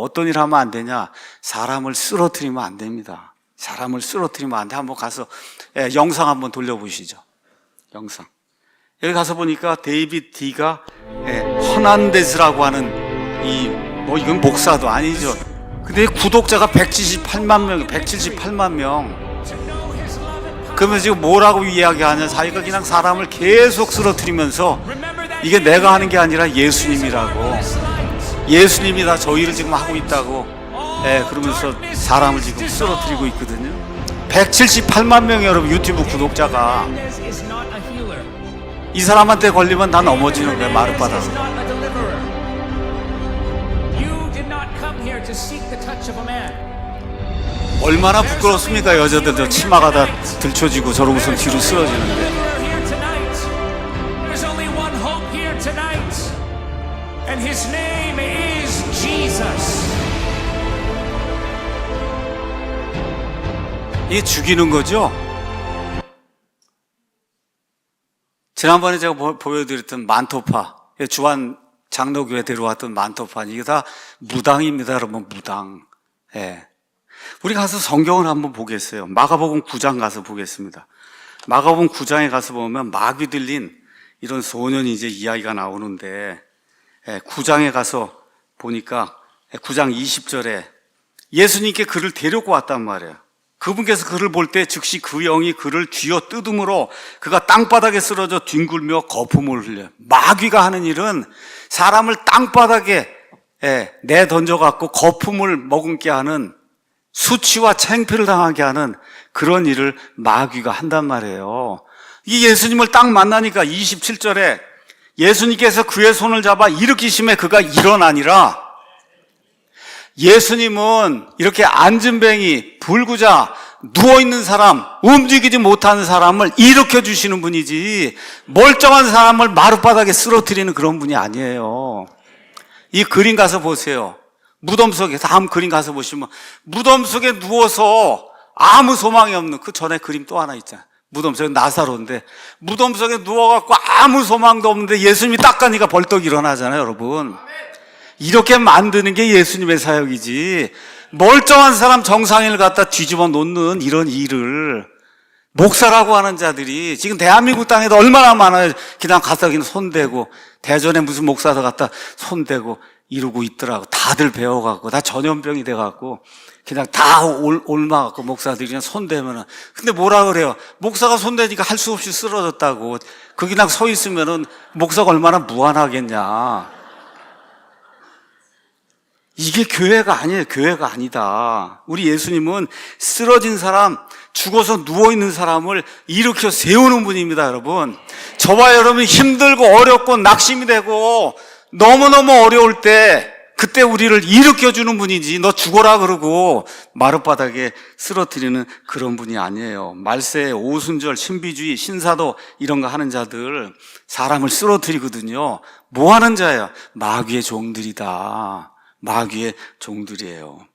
어떤 일 하면 안 되냐? 사람을 쓰러뜨리면 안 됩니다. 사람을 쓰러뜨리면 안 돼. 한번 가서 예, 영상 한번 돌려보시죠. 영상. 여기 가서 보니까 데이빗 디가 예, 허난데스라고 하는 이 뭐 이건 목사도 아니죠. 근데 구독자가 178만 명, 178만 명. 그러면 지금 뭐라고 이야기하냐? 자기가 그냥 사람을 계속 쓰러뜨리면서 이게 내가 하는 게 아니라 예수님이라고. 예수님이 다 저희를 지금 하고 있다고. 예, 그러면서 사람을 지금 쓰러뜨리고 있거든요. 178만 명이 여러분 유튜브 구독자가 이 사람한테 걸리면 다 넘어지는 거야 마룻바닥. 얼마나 부끄럽습니까 여자들 저 치마가 다 들춰지고 저러고선 뒤로 쓰러지는데. And his name 이게 죽이는 거죠? 지난번에 제가 보- 보여드렸던 만토파, 예, 주한 장로교회 데려왔던 만토파, 이게 다 무당입니다, 여러분, 무당. 예. 우리 가서 성경을 한번 보겠어요. 마가복음 9장 가서 보겠습니다. 마가복음 9장에 가서 보면 마귀 들린 이런 소년이 이제 이야기가 나오는데, 예, 9장에 가서 보니까, 예, 9장 20절에 예수님께 그를 데리고 왔단 말이에요. 그분께서 그를 볼 때 즉시 그 영이 그를 쥐어 뜯음으로 그가 땅바닥에 쓰러져 뒹굴며 거품을 흘려요. 마귀가 하는 일은 사람을 땅바닥에 예, 내던져 갖고 거품을 머금게 하는 수치와 창피를 당하게 하는 그런 일을 마귀가 한단 말이에요. 이 예수님을 딱 만나니까 27절에 예수님께서 그의 손을 잡아 일으키심에 그가 일어나니라 예수님은 이렇게 앉은뱅이, 불구자, 누워있는 사람, 움직이지 못하는 사람을 일으켜 주시는 분이지, 멀쩡한 사람을 마룻바닥에 쓰러뜨리는 그런 분이 아니에요. 이 그림 가서 보세요. 무덤 속에, 다음 그림 가서 보시면, 무덤 속에 누워서 아무 소망이 없는 그 전에 그림 또 하나 있잖아요. 무덤 속에 나사로인데, 무덤 속에 누워갖고 아무 소망도 없는데 예수님이 딱 가니까 벌떡 일어나잖아요, 여러분. 이렇게 만드는 게 예수님의 사역이지. 멀쩡한 사람 정상인을 갖다 뒤집어 놓는 이런 일을 목사라고 하는 자들이 지금 대한민국 땅에도 얼마나 많아요. 그냥 가서 그냥 손대고 대전에 무슨 목사도 갖다 손대고 이러고 있더라고. 다들 배워갖고 다 전염병이 돼갖고 그냥 다 올, 올마갖고 목사들이 그냥 손대면은 근데 뭐라 그래요? 목사가 손대니까 할 수 없이 쓰러졌다고. 거기 그냥 서 있으면은 목사가 얼마나 무한하겠냐. 이게 교회가 아니에요. 교회가 아니다. 우리 예수님은 쓰러진 사람, 죽어서 누워있는 사람을 일으켜 세우는 분입니다, 여러분. 저와 여러분 힘들고 어렵고 낙심이 되고 너무너무 어려울 때 그때 우리를 일으켜 주는 분이지 너 죽어라 그러고 마룻바닥에 쓰러뜨리는 그런 분이 아니에요. 말세, 오순절, 신비주의, 신사도 이런 거 하는 자들 사람을 쓰러뜨리거든요. 뭐 하는 자예요? 마귀의 종들이다. 마귀의 종들이에요.